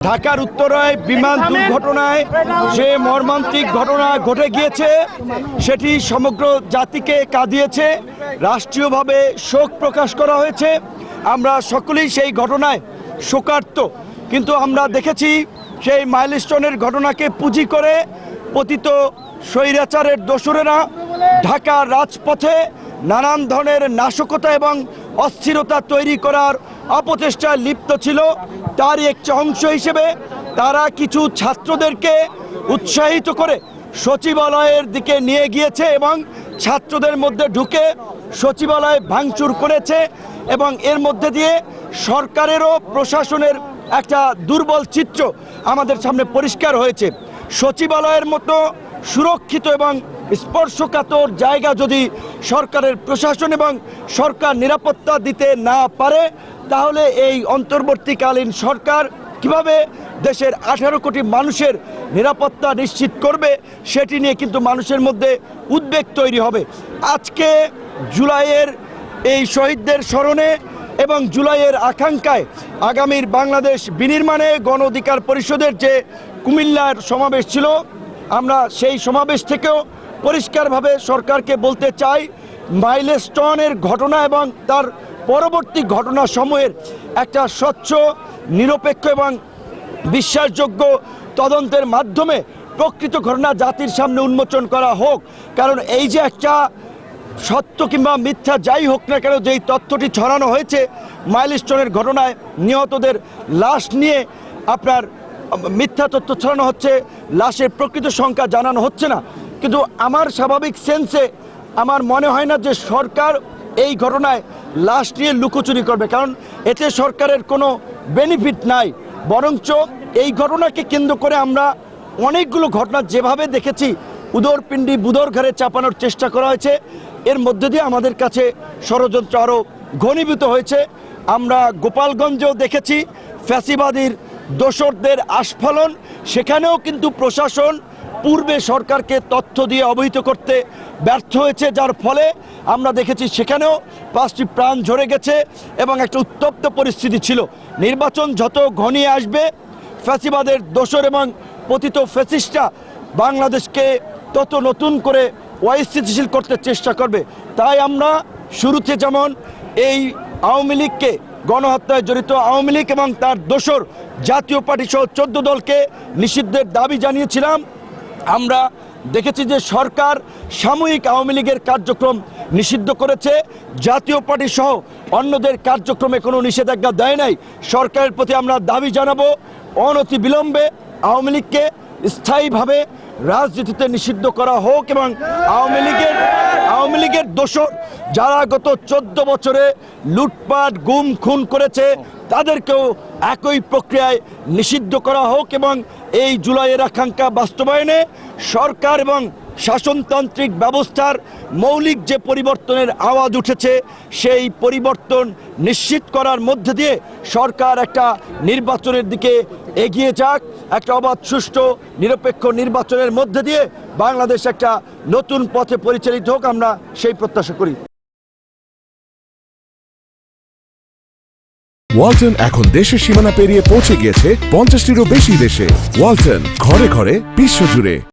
ঢাকার উত্তরায় বিমান দুর্ঘটনায় যে মর্মান্তিক ঘটনা ঘটে গিয়েছে সেটি সমগ্র জাতিকে কাঁদিয়েছে রাষ্ট্রীয়ভাবে শোক প্রকাশ করা হয়েছে। আমরা সকলেই সেই ঘটনায় শোকার্ত কিন্তু আমরা দেখেছি সেই মাইলস্টোনের ঘটনাকে পুঁজি করে পতিত স্বৈরাচারের দোসরেরা ঢাকার রাজপথে নানান ধরনের নাশকতা এবং অস্থিরতা তৈরি করার অপচেষ্টায় লিপ্ত ছিল তারই একটি অংশ হিসেবে। তারা কিছু ছাত্রদেরকে উৎসাহিত করে সচিবালয়ের দিকে নিয়ে গিয়েছে এবং ছাত্রদের মধ্যে ঢুকে সচিবালয় ভাঙচুর করেছে এবং এর মধ্যে দিয়ে সরকারেরও প্রশাসনের একটা দুর্বল চিত্র আমাদের সামনে পরিষ্কার হয়েছে। সচিবালয়ের মতো সুরক্ষিত এবং স্পর্শকাতর জায়গা যদি সরকারের প্রশাসন এবং সরকার নিরাপত্তা দিতে না পারে তাহলে এই অন্তর্বর্তীকালীন সরকার কীভাবে দেশের আঠারো কোটি মানুষের নিরাপত্তা নিশ্চিত করবে, সেটি নিয়ে কিন্তু মানুষের মধ্যে উদ্বেগ তৈরি হবে। আজকে জুলাইয়ের এই শহীদদের স্মরণে এবং জুলাইয়ের আকাঙ্ক্ষায় আগামীর বাংলাদেশ বিনির্মাণে গণ অধিকার পরিষদের যে কুমিল্লার সমাবেশ ছিল, আমরা সেই সমাবেশ থেকেও পরিষ্কারভাবে সরকারকে বলতে চাই, মাইলস্টোনের ঘটনা এবং তার পরবর্তী ঘটনা সময়ের একটা স্বচ্ছ, নিরপেক্ষ এবং বিশ্বাসযোগ্য তদন্তের মাধ্যমে প্রকৃত ঘটনা জাতির সামনে উন্মোচন করা হোক। কারণ এই যে একটা সত্য কিংবা মিথ্যা যাই হোক না কেন যেই তথ্যটি ছড়ানো হয়েছে, মাইলস্টোনের ঘটনায় নিহতদের লাশ নিয়ে আপনার মিথ্যা তথ্য ছড়ানো হচ্ছে, লাশের প্রকৃত সংখ্যা জানানো হচ্ছে না। কিন্তু আমার স্বাভাবিক সেন্সে আমার মনে হয় না যে সরকার এই ঘটনায় লাশ নিয়ে লুকোচুরি করবে, কারণ এতে সরকারের কোনো বেনিফিট নাই। বরঞ্চ এই ঘটনাকে কেন্দ্র করে আমরা অনেকগুলো ঘটনা যেভাবে দেখেছি, উদরপিণ্ডি বুদর ঘরে চাপানোর চেষ্টা করা হয়েছে। এর মধ্যে দিয়ে আমাদের কাছে ষড়যন্ত্র আরও ঘনীভূত হয়েছে। আমরা গোপালগঞ্জেও দেখেছি, ফ্যাসিবাদীর দোসরদের আস্ফলন, সেখানেও কিন্তু প্রশাসন পূর্বে সরকারকে তথ্য দিয়ে অবহিত করতে ব্যর্থ হয়েছে, যার ফলে আমরা দেখেছি সেখানেও পাঁচটি প্রাণ ঝরে গেছে এবং একটা উত্তপ্ত পরিস্থিতি ছিল। নির্বাচন যত ঘনিয়ে আসবে, ফ্যাসিবাদের দোসর এবং পতিত ফ্যাসিস্টরা বাংলাদেশকে তত নতুন করে অস্থিতিশীল করতে চেষ্টা করবে। তাই আমরা শুরুতে যেমন এই আওয়ামী লীগকে গণহত্যায় জড়িত আওয়ামী লীগ এবং তার দোসর জাতীয় পার্টি সহ চোদ্দ দলকে নিষিদ্ধের দাবি জানিয়েছিলাম আমরা দেখেছি যে সরকার সাময়িক আওয়ামী লীগের কার্যক্রম নিষিদ্ধ করেছে, জাতীয় পার্টি সহ অন্যদের কার্যক্রমে কোনো নিষেধাজ্ঞা দেয় নাই। সরকারের প্রতি আমরা দাবি জানাব, অনতি বিলম্বে আওয়ামী লীগকে স্থায়ীভাবে রাজনীতিতে নিষিদ্ধ করা হোক এবং আওয়ামী লীগের আওয়ামী লীগের দোষর যারা গত চোদ্দ বছরে লুটপাট, গুম, খুন করেছে, তাদেরকেও একই প্রক্রিয়ায় নিষিদ্ধ করা হোক এবং এই জুলাইয়ের আকাঙ্ক্ষা বাস্তবায়নে সরকার এবং শাসনতান্ত্রিক ব্যবস্থার মৌলিক যে পরিবর্তনের আওয়াজ উঠেছে, সেই পরিবর্তন নিশ্চিত করার মধ্যে দিয়ে সরকার একটা নির্বাচনের দিকে এগিয়ে যাক। একটা অবাধ, সুষ্ঠু, নিরপেক্ষ নির্বাচনের মধ্যে দিয়ে বাংলাদেশ একটা নতুন পথে পরিচালিত হোক, আমরা সেই প্রত্যাশা করি। ওয়ালটন এখন দেশের সীমানা পেরিয়ে পৌঁছে গিয়েছে পঞ্চাশটিরও বেশি দেশে। ওয়ালটন, ঘরে ঘরে বিশ্বজুড়ে